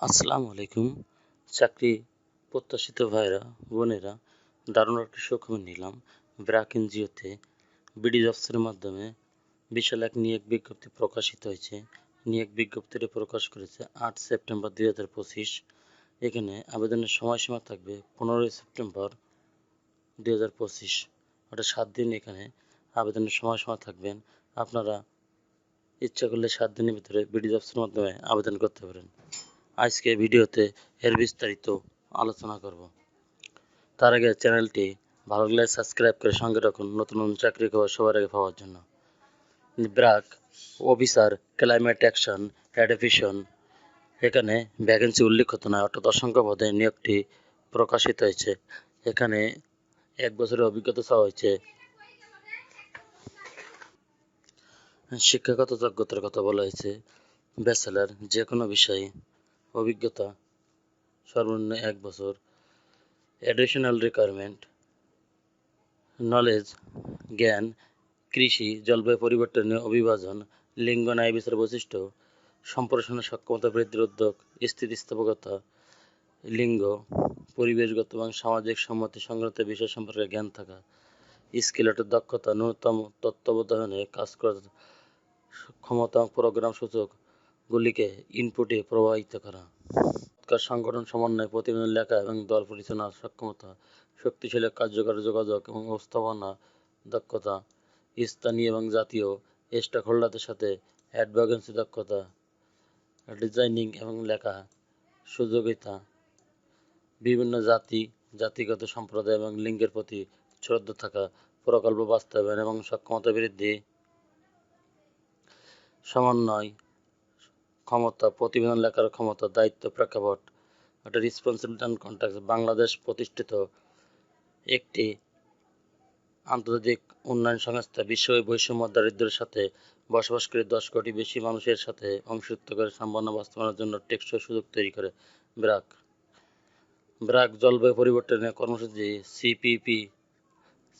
আসসালামু আলাইকুম। চাকরি প্রত্যাশিত ভাইরা, বোনেরা, দারুণ একটি সুখবর নিলাম। ব্র্যাক এনজিওতে বিডি জবসের মাধ্যমে বিশাল এক নিয়োগ বিজ্ঞপ্তি প্রকাশিত হয়েছে। নিয়োগ বিজ্ঞপ্তিটি প্রকাশ করেছে আট সেপ্টেম্বর দুই হাজার পঁচিশ। এখানে আবেদনের সময়সীমা থাকবে পনেরোই সেপ্টেম্বর দুই হাজার পঁচিশ। অর্থাৎ সাত দিন এখানে আবেদনের সময়সীমা থাকবেন আপনারা ইচ্ছা করলে সাত দিনের ভিতরে বিডি জবসের মাধ্যমে আবেদন করতে পারেন। আজকে ভিডিওতে এর বিস্তারিত আলোচনা করব। তার আগে চ্যানেলটি ভালো লাগলে সাবস্ক্রাইব করে সঙ্গে রাখুন। নতুন নতুন চাকরি খবর সবার আগে পাওয়ার জন্য। ব্রাক, অফিসার, ক্লাইমেট অ্যাকশন অ্যাডেফিশন এখানে ভ্যাকেন্সি উল্লেখিত নয় অর্থাৎ অসংখ্য পদে নিয়োগটি প্রকাশিত হয়েছে। এখানে এক বছরের অভিজ্ঞতা চাওয়া হয়েছে। শিক্ষাগত যোগ্যতার কথা বলা হয়েছে। ব্যাচেলার যে কোনো বিষয়ে অভিজ্ঞতা, সর্বনিম্ন এক বছর অ্যাডিশনাল রিকোয়ারমেন্ট নলেজ জ্ঞান, কৃষি, জলবায়ু পরিবর্তনের অভিবাজন লিঙ্গ ন্যায় বিচার বৈশিষ্ট্য সম্প্রসারণের সক্ষমতা বৃদ্ধির উদ্যোগ, স্থিতিস্থাপকতা, লিঙ্গ, পরিবেশগত এবং সামাজিক সম্মতি সংক্রান্ত বিষয় সম্পর্কে জ্ঞান থাকা স্কিল অর্থাৎ দক্ষতা, ন্যূনতম তত্ত্বাবধানে কাজ করার ক্ষমতা প্রোগ্রাম সূচকগুলিকে ইনপুটে প্রবাহিত করা। সংগঠন সমন্বয় প্রতিবেদন লেখা এবং দল পরিচালনার সক্ষমতা, শক্তিশালী কার্যকর যোগাযোগ এবং উপস্থাপনা দক্ষতা, স্থানীয় এবং জাতীয় স্টক হোল্ডারদের সাথে অ্যাডভোকেন্সি দক্ষতা ডিজাইনিং এবং লেখা সুযোগিতা, বিভিন্ন জাতি, জাতিগত সম্প্রদায় এবং লিঙ্গের প্রতি শ্রদ্ধা থাকা, প্রকল্প বাস্তবায়ন এবং সক্ষমতা বৃদ্ধি, সমন্বয় ক্ষমতা, প্রতিবেদন লেখার ক্ষমতা, দায়িত্ব প্রেক্ষাপট, একটা রেসপন্সিবিলিটি অ্যান্ড কন্ট্যাক্ট বাংলাদেশ প্রতিষ্ঠিত একটি আন্তর্জাতিক উন্নয়ন সংস্থা বিশ্ব বৈষম্য দারিদ্রের সাথে বসবাসকারী দশ কোটি বেশি মানুষের সাথে অংশীভূত করে সম্ভাবনা বাস্তবায়নের জন্য টেকসই সুযোগ তৈরি করে ব্রাক। ব্রাক জলবায়ু পরিবর্তনের কর্মসূচি সিপিপি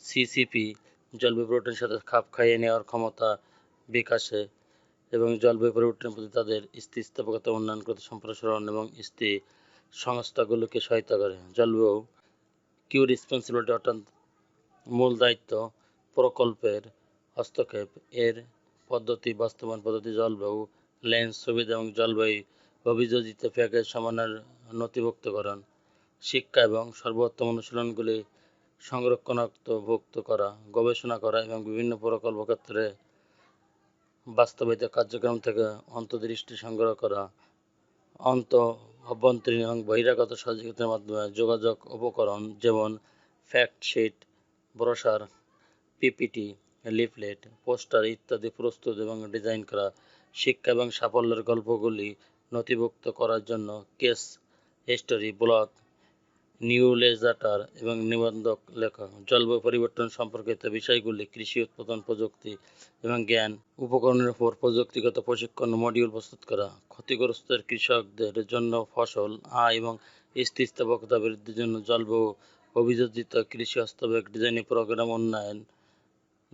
সিসিপি জলবায়ু পরিবর্তনের সাথে খাপ খাইয়ে নেওয়ার ক্ষমতা বিকাশে এবং জলবায়ু পরিবর্তনের প্রতি তাদের স্থিতিস্থাপকতা উন্নয়ন করতে সম্প্রসারণ এবং স্থিতি সংস্থাগুলোকে সহায়তা করে। জলবায়ু কিউ রেসপন্সিবিলিটি অর্থাৎ মূল দায়িত্ব প্রকল্পের হস্তক্ষেপ। এর পদ্ধতি, বাস্তবায়ন পদ্ধতি জলবায়ু লেন্স, সুবিধা এবং জলবায়ু অভিযোজিত প্যাকেজ সমানের নথিভুক্তকরণ, শিক্ষা এবং সর্বোত্তম অনুশীলনগুলি সংরক্ষণার্থভুক্ত করা, গবেষণা করা এবং বিভিন্ন প্রকল্প ক্ষেত্রে বাস্তবায়িত কার্যক্রম থেকে অন্তর্দৃষ্টি সংগ্রহ করা, অন্ত অভ্যন্তরীণ এবং বহিরাগত সহযোগিতার মাধ্যমে যোগাযোগ উপকরণ যেমন fact sheet brochure PPT leaflet poster ইত্যাদি প্রস্তুত এবং ডিজাইন করা, শিক্ষা এবং সাফল্যের গল্পগুলি নথিভুক্ত করার জন্য কেস হিস্টোরি ব্লগ নিউলেজাটার এবং নিবন্ধক লেখা জলবায়ু পরিবর্তন সম্পর্কিত বিষয়গুলি কৃষি উৎপাদন প্রযুক্তি এবং জ্ঞান, উপকরণের উপর প্রযুক্তিগত প্রশিক্ষণ মডিউল প্রস্তুত করা ক্ষতিগ্রস্তের কৃষকদের জন্য ফসল, আয় এবং স্থিতিস্থাপকতা বৃদ্ধির জন্য জলবায়ু অভিযোজিত কৃষি হস্তক্ষেপ ডিজাইনি প্রোগ্রাম উন্নয়ন,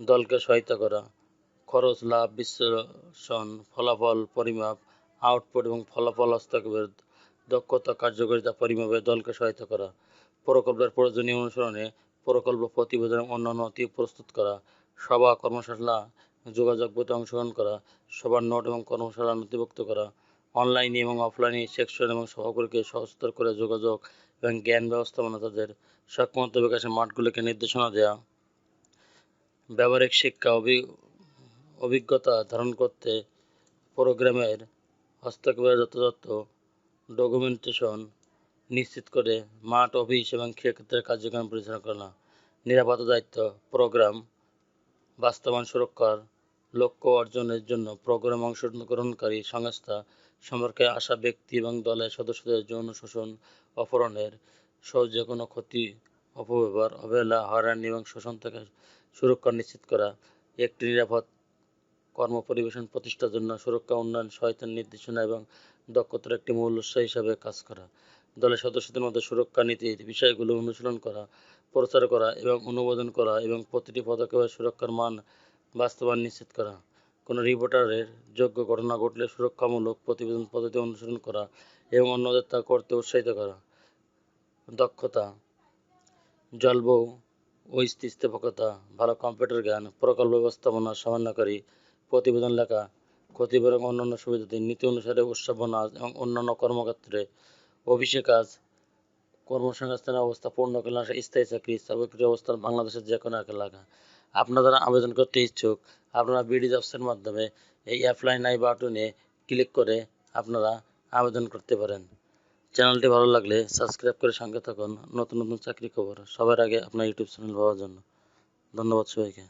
দলকে সহায়তা করা, খরচ, লাভ বিশ্লেষণ, ফলাফল পরিমাপ আউটপুট এবং ফলাফল হস্তক্ষেপের দক্ষতা, কার্যকারিতা, পরিমাপে দলকে সহায়তা করা, প্রকল্পের প্রয়োজনীয় অনুসরণে প্রকল্প প্রতিবেদন অন্যান্য নথি প্রস্তুত করা, সভা, কর্মশালা, যোগাযোগ বইতে অংশগ্রহণ করা সবার নোট এবং কর্মশালা নথিভুক্ত করা, অনলাইনে এবং অফলাইনে সেকশন এবং সহকারীকে সহস্তর করে যোগাযোগ এবং জ্ঞান ব্যবস্থাপনা তাদের সক্ষমতা বিকাশের মাঠগুলিকে নির্দেশনা দেওয়া ব্যবহারিক শিক্ষা, অভি, অভিজ্ঞতা ধারণ করতে প্রোগ্রামের হস্তক্ষেপের যথাযথ ডকুমেন্টেশন নিশ্চিত করে মাঠ, অফিস এবং ক্ষেত্রে কার্যক্রম পরিচালনা করা নিরাপত্তা দায়িত্ব প্রোগ্রাম বাস্তবায়ন সুরক্ষার লক্ষ্য অর্জনের জন্য প্রোগ্রাম অংশগ্রহণকারী সংস্থা সম্পর্কে আসা ব্যক্তি এবং দলের সদস্যদের যৌন শোষণ, অপহরণের সহ যে কোনো ক্ষতি, অপব্যবহার, অবহেলা, হয়রানি এবং শোষণ থেকে সুরক্ষা নিশ্চিত করা, একটি নিরাপদ কর্ম পরিবেশন প্রতিষ্ঠার জন্য সুরক্ষা, উন্নয়ন সহায়তার নির্দেশনা এবং দক্ষতার একটি মূল উৎস হিসাবে কাজ করা। দলের সদস্যদের মধ্যে সুরক্ষা নীতির বিষয়গুলো অনুশীলন করা, প্রচার করা এবং অনুমোদন করা এবং প্রতিটি পদক্ষেপের সুরক্ষার মান বাস্তবায়ন নিশ্চিত করা। কোনো রিপোর্টারের যোগ্য ঘটনা ঘটলে সুরক্ষামূলক প্রতিবেদন পদ্ধতি অনুসরণ করা এবং অন্যদের তা করতে উৎসাহিত করা। দক্ষতা জলবৌ ও স্থিতিস্থাপকতা, ভালো কম্পিউটার জ্ঞান, প্রকল্প ব্যবস্থাপনা সমন্বয়কারী প্রতিবেদন লেখা ক্ষতিপূরণ এবং অন্যান্য সুবিধাদি নীতি অনুসারে উৎসবনা এবং অন্যান্য কর্মক্ষেত্রে অফিসে কাজ কর্মসংস্থানের অবস্থা পূর্ণ কল্যাণ স্থায়ী চাকরি চাকরি অবস্থান বাংলাদেশের যে কোনো এক এলাকা। আপনারা আবেদন করতে ইচ্ছুক, আপনারা বিডি জবসের মাধ্যমে এই অ্যাপ্লাই নাই বাটনে ক্লিক করে আপনারা আবেদন করতে পারেন। চ্যানেলটি ভালো লাগলে সাবস্ক্রাইব করে সঙ্গে থাকুন। নতুন নতুন চাকরি খবর সবার আগে আপনার ইউটিউব চ্যানেল পাওয়ার জন্য। ধন্যবাদ সবাইকে।